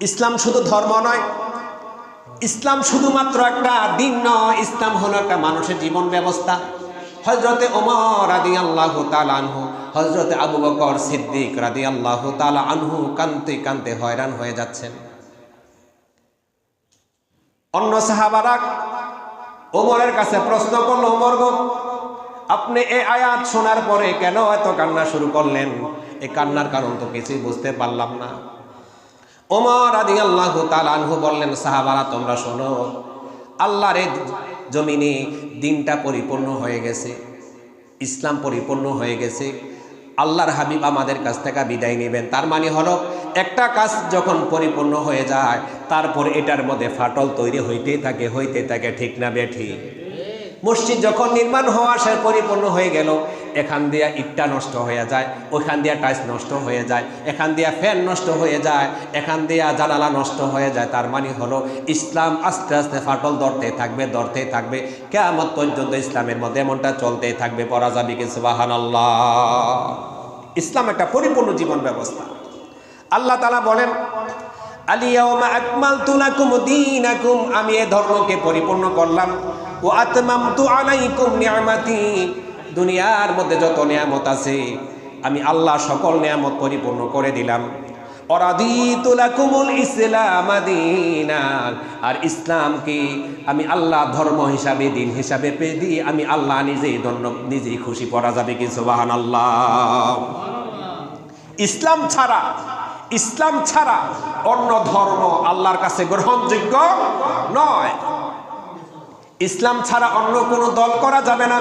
ইসলাম শুধু ধর্ম নয়, ইসলাম শুধুমাত্র একটা দিন নয়, ইসলাম হলো একটা মানুষের জীবন ব্যবস্থা। হজরতে ওমর রাদি আল্লাহ আনহু হজরতে আবু বকর সিদ্দিক রাদি আল্লাহ তালা আনহু কান্তে কান্তে হয়রান হয়ে যাচ্ছেন। অন্য সাহাবারা ওমরের কাছে প্রশ্ন করল, ওমর গো, আপনি এ আয়াত শোনার পরে কেন এত কান্না শুরু করলেন? এই কান্নার কারণ তো কিছুই বুঝতে পারলাম না। ওমর আদি আল্লাহ আনহু বললেন, সাহাবারা, তোমরা শোনো, আল্লাহর জমিনে দিনটা পরিপূর্ণ হয়ে গেছে, ইসলাম পরিপূর্ণ হয়ে গেছে, আল্লাহর হাবিব আমাদের কাছ থেকে বিদায় নেবেন। তার মানে হলো, একটা কাজ যখন পরিপূর্ণ হয়ে যায়, তারপর এটার মধ্যে ফাটল তৈরি হইতেই থাকে হইতে থাকে, ঠিক না বেঠি মসজিদ যখন নির্মাণ হওয়া সে পরিপূর্ণ হয়ে গেল, এখান দিয়া ইটটা নষ্ট হয়ে যায় ওখান দিয়া টাইস নষ্ট হয়ে যায়, এখান দিয়া ফ্যান নষ্ট হয়ে যায়, এখান দিয়া জানালা নষ্ট হয়ে যায়। তার মানে হলো, ইসলাম আস্তে আস্তে ফাটল ধরতে থাকবে ধরতে থাকবে। কেমন পর্যন্ত ইসলামের মধ্যে এমনটা চলতেই থাকবে পরা যাবে কি সুবাহান ইসলাম একটা পরিপূর্ণ জীবন ব্যবস্থা। আল্লাহ তালা বলেন আলিয়াউমা আকমালতু লাকুম দীনাকুম, আমি এ ধর্মকে পরিপূর্ণ করলাম। ও আতমামতু আলাইকুম নিয়ামাতি, দুনিয়ার মধ্যে যত নিয়ামত আছে, আমি আল্লাহ সকল নিয়ামত পরিপূর্ণ করে দিলাম। অরাদিতু লাকুমুল ইসলাম আর ইসলামকে আমি আল্লাহ ধর্ম হিসাবে, দিন হিসাবে পেয়ে দিই আমি আল্লাহ নিজেই ধন্য, নিজেই খুশি করা যাবে কি? আল্লাহ ইসলাম ছাড়া ইসলাম ছাড়া অন্য ধর্ম আল্লাহর কাছে গ্রহণযোগ্য নয়। ইসলাম ছাড়া অন্য কোনো দল করা যাবে না।